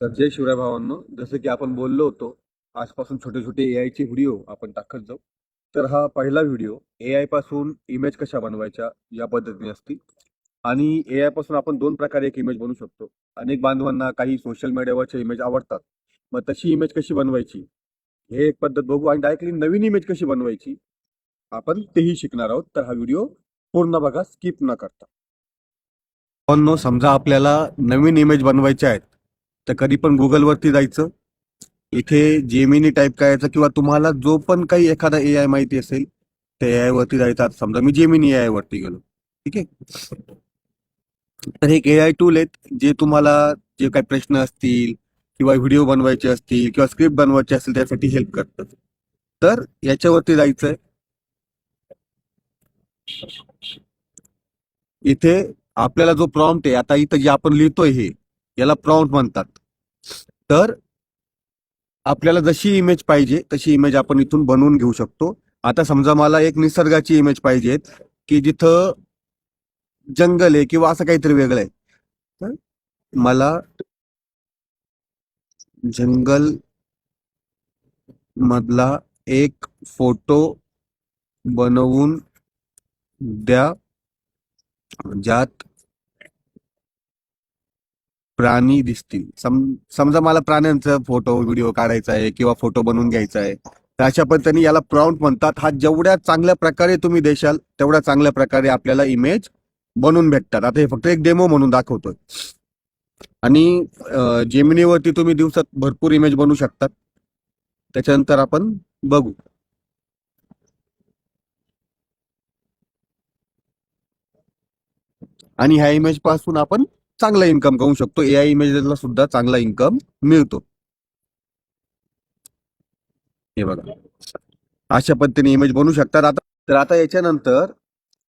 तर जय शिवराय भावांनो जसं की आपण बोललो होतो आजपासून छोटे छोटे ए आयचे व्हिडिओ आपण टाकत जाऊ. तर हा पहिला व्हिडिओ ए आयपासून इमेज कशा बनवायच्या या पद्धतीने असतील आणि ए आयपासून आपण दोन प्रकारे एक इमेज बनवू शकतो. अनेक बांधवांना काही सोशल मीडियावरच्या इमेज आवडतात. मग तशी इमेज कशी बनवायची? हे एक पद्धत बघू आणि डायरेक्टली नवीन इमेज कशी बनवायची? आपण तेही शिकणार आहोत. तर हा व्हिडिओ पूर्ण बघा स्किप न करता. पण समजा आपल्याला नवीन इमेज बनवायचे आहेत. तर कधी पण गुगलवरती जायचं. इथे जेमिनी टाईप करायचं किंवा तुम्हाला जो पण काही एखादा ए आय माहिती असेल त्या ए आय वरती जायचं. आता समजा मी जेमिनी ए आय वरती गेलो. ठीक आहे? तर एक ए आय टूल आहेत जे तुम्हाला जे काही प्रश्न असतील किंवा व्हिडिओ बनवायचे असतील किंवा स्क्रिप्ट बनवायचे असतील त्यासाठी हेल्प करतात. तर याच्यावरती जायचंय. इथे आपल्याला जो प्रॉम्प्ट आहे आता इथं जे आपण लिहितोय हे याला प्रॉम्प्ट म्हणतात. तर आपल्याला जशी इमेज पाहिजे तशी इमेज आपण इथून बनवून घेऊ शकतो. आता समजा मला एक निसर्गाची इमेज पाहिजे की जिथं जंगल आहे किंवा असं काहीतरी वेगळं आहे. तर मला जंगल मधला एक फोटो बनवून द्या. ज्यात प्राणी दिसतील. सम समजा मला प्राण्यांचा फोटो व्हिडिओ काढायचा आहे किंवा फोटो बनवून घ्यायचा आहे तर अशा पद्धतीने याला प्रॉम्प्ट म्हणतात. हा जेवढ्या चांगल्या प्रकारे तुम्ही देशाल तेवढ्या चांगल्या प्रकारे आपल्याला इमेज बनवून भेटतात. आता हे फक्त एक डेमो म्हणून दाखवतोय. आणि जेमिनीवरती तुम्ही दिवसात भरपूर इमेज बनवू शकतात. त्याच्यानंतर आपण बघू. आणि ह्या इमेजपासून आपण चांगला इन्कम करू शकतो. ए आय इमेजला सुद्धा चांगला इन्कम मिळतो. हे बघा. अशा पद्धतीने इमेज बनवू शकतात. आता तर आता याच्यानंतर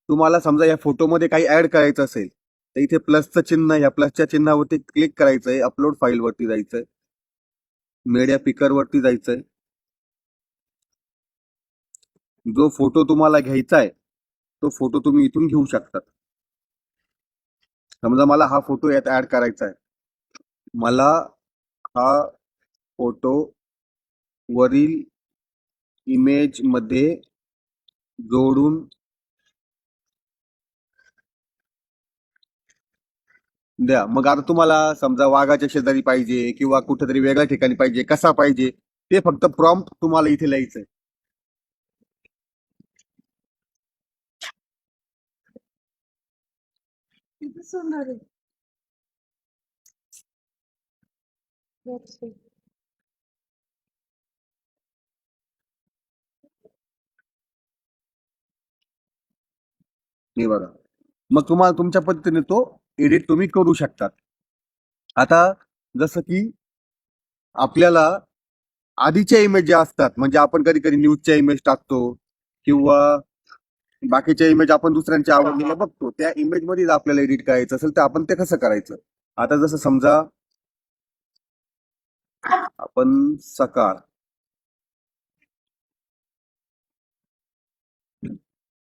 तुम्हाला समजा या फोटोमध्ये काही ऍड करायचं असेल तर इथे प्लसचं चिन्ह या प्लसच्या चिन्हावरती क्लिक करायचंय. अपलोड फाईल वरती जायचंय. मीडिया पिकर वरती जायचंय. जो फोटो तुम्हाला घ्यायचा आहे तो फोटो तुम्ही इथून घेऊ शकतात समजा मला हा फोटो यात ऍड करायचा आहे. मला हा फोटो वरील इमेजमध्ये जोडून द्या. मग आता तुम्हाला समजा वाघाच्या शेजारी पाहिजे किंवा कुठेतरी वेगळ्या ठिकाणी पाहिजे कसा पाहिजे ते फक्त प्रॉम्प्ट तुम्हाला इथे लिहायचंय. किती सुंदर आहे That's it. हे बघा. मग तुम्हाला तुमच्या पद्धतीने तो एडिट तुम्ही करू शकतात. आता जसं की आपल्याला आधीच्या इमेज ज्या असतात म्हणजे आपण कधी कधी न्यूजच्या इमेज टाकतो किंवा बाकीच्या इमेज आपण दुसऱ्यांच्या आवडलेल्या बघतो. त्या इमेजमध्ये आपल्याला एडिट करायचं असेल तर आपण ते कसं करायचं? आता जसं समजा आपण सकाळ.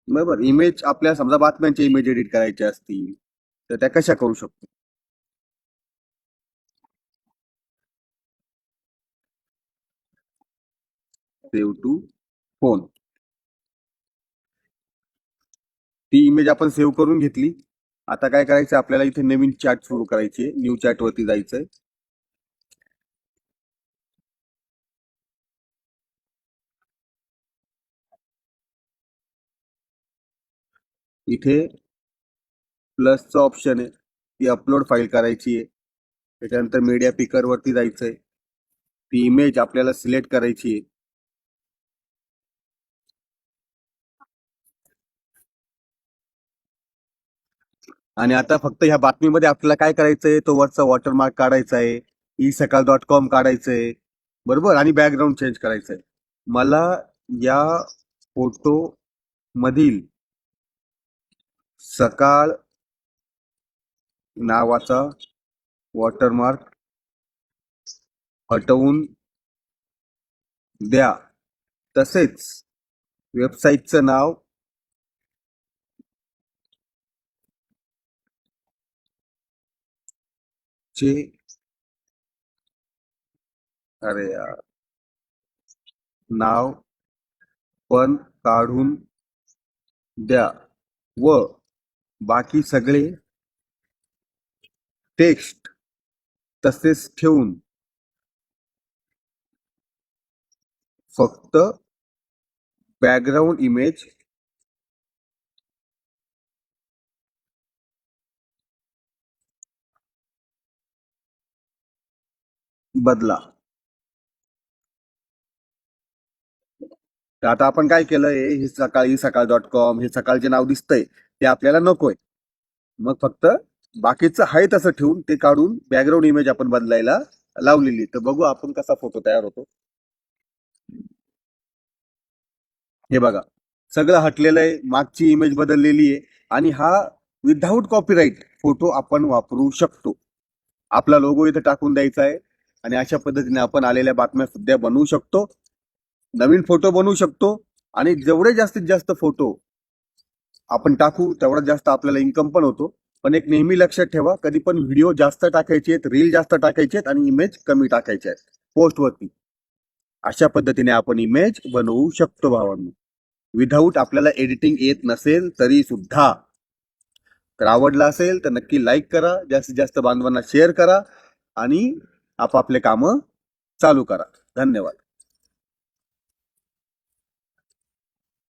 बरोबर. इमेज आपल्या समजा बातम्यांच्या इमेज एडिट करायच्या असतील तर त्या कशा करू शकतो? सेव्ह टू फोन ती इमेज आपण सेव्ह करून घेतली. आता काय करायचं? आपल्याला इथे नवीन चॅट सुरू करायची आहे. न्यू चॅट वरती जायचंय. इथे प्लसचं ऑप्शन आहे. ती अपलोड फाईल करायची आहे. त्याच्यानंतर मीडिया पिकरवरती जायचंय. ती इमेज आपल्याला सिलेक्ट करायची आहे. आणि आता फक्त ह्या बातमीमध्ये आपल्याला काय करायचंय? तो वरचा वॉटरमार्क काढायचा आहे. ई सकाळ डॉट कॉम काढायचंय. बरोबर? आणि बॅकग्राऊंड चेंज करायचंय. मला या फोटो मधील सकाळ नावाचा वॉटरमार्क हटवून द्या. तसेच वेबसाईटचं नाव चे अरे यार। नाव पण काढून द्या व बाकी सगळे टेक्स्ट तसेच ठेवून फक्त बॅकग्राऊंड इमेज बदला. तर आता आपण काय केलंय? हे सकाळी सकाळ डॉट कॉम हे सकाळचे नाव दिसतंय ते आपल्याला नकोय. मग फक्त बाकीचं आहे तसं ठेवून ते काढून बॅकग्राऊंड इमेज आपण बदलायला लावलेली. तर बघू आपण कसा फोटो तयार होतो. हे बघा. सगळं हटलेलं आहे मागची इमेज बदललेली आहे आणि हा विदाऊट कॉपीराईट फोटो आपण वापरू शकतो. आपला लोगो इथे टाकून द्यायचा आहे. आणि अशा पद्धतीने आपण आलेल्या बातम्या सुद्धा बनवू शकतो. नवीन फोटो बनवू शकतो आणि जेवढे जास्तीत जास्त फोटो आपण टाकू तेवढा जास्त आपल्याला इन्कम पण होतो. पण एक नेहमी लक्षात ठेवा कधी पण व्हिडिओ जास्त टाकायचे आहेत रील जास्त टाकायचे आहेत आणि इमेज कमी टाकायचे आहेत पोस्टवरती अशा पद्धतीने आपण इमेज बनवू शकतो भावांनो. विदाऊट आपल्याला एडिटिंग येत नसेल तरी सुद्धा. तर आवडला असेल तर नक्की लाईक करा जास्तीत जास्त बांधवांना शेअर करा आणि आपापले कामं चालू करा. धन्यवाद.